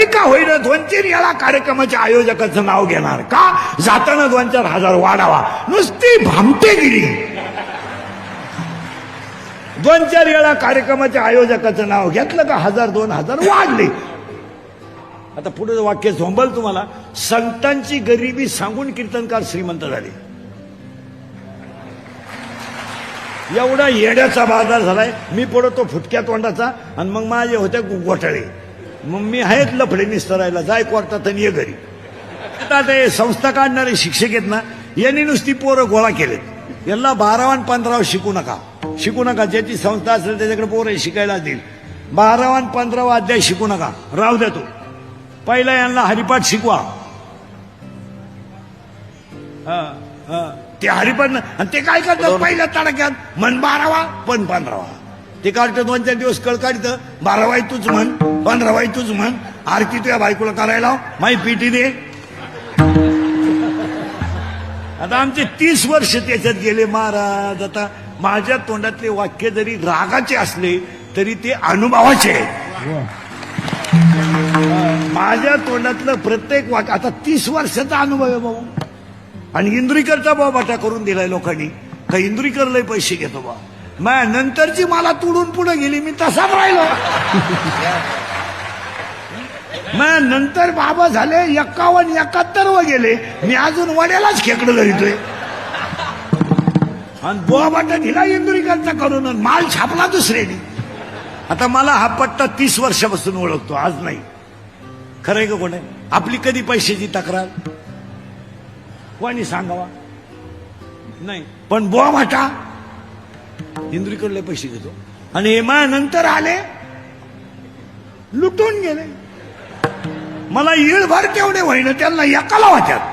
तरी का होईना दोन याला कार्यक्रमाच्या आयोजकाचं नाव घेणार का? जाताना दोन चार हजार वाढावा. नुसती भामटेगिरी दोन चार वेळा कार्यक्रमाच्या आयोजकाचं नाव घेतलं का हजार दोन हजार वाढले. आता पुढे वाक्य झोंबल तुम्हाला. संतांची गरिबी सांगून कीर्तनकार श्रीमंत झाले. एवढा येड्याचा बाजार झालाय. मी पडतो फुटक्या तोंडाचा आणि मग माझे होते गो- घोटाळे मग मी आहेत लफडे निस्तरायला जाय कोर्टात आणि ये घरी. आता ते संस्था काढणारे शिक्षक आहेत ना यांनी नुसती पोरं गोळा केलेत. यांना बारावा आणि पंधरावा शिकू नका. शिकू नका ज्याची संस्था असेल त्याच्याकडे पोरं शिकायला देईल. बारावा आणि पंधरावा अध्याय शिकू नका. राहू द्या तो. पहिला यांना हरिपाठ शिकवा. हा, हा. ते हरिपाठ न- आणि ते काय करतात? पहिल्या तडक्यात मन बारावा पण पंधरावा. ते काढतं दोन चार दिवस कळ काढतं. बारावाई तूच म्हण पंधरावाई तूच म्हण. आरती तुझ्या बायकोला करायला लाव, माही पिटी दे. आता आमचे तीस वर्ष त्याच्यात गेले महाराज. आता माझ्या तोंडातले वाक्य जरी रागाचे असले तरी ते अनुभवाचे आहेत. माझ्या तोंडातलं प्रत्येक वाक्य आता तीस वर्षाचा अनुभव आहे भाऊ. आणि इंद्रीकरचा भाऊ करून दिलाय लोकांनी. का इंद्रीकर लय पैसे घेतो बा. मग नंतरची मला तुडून पुढे गेली मी तसाच राहिलो. मग नंतर बाबा झाले एक्कावन्न एकाहत्तर व गेले. मी अजून वड्यालाच खेकडं धरितोय. आणि बुवा बाटा दिला इंदुरीकरचा करून माल छापला दुसऱ्याने. आता मला हा पट्टा तीस वर्षापासून ओळखतो आज नाही. खरंय का कोण आपली कधी पैशाची तक्रार? कोणी सांगावा? नाही. पण बुवा भाटा इंद्रीकडले पैसे घेतो. आणि हेमा नंतर आले लुटून गेले. मला येळभर तेवढे होईन त्यांना एकाला वाटत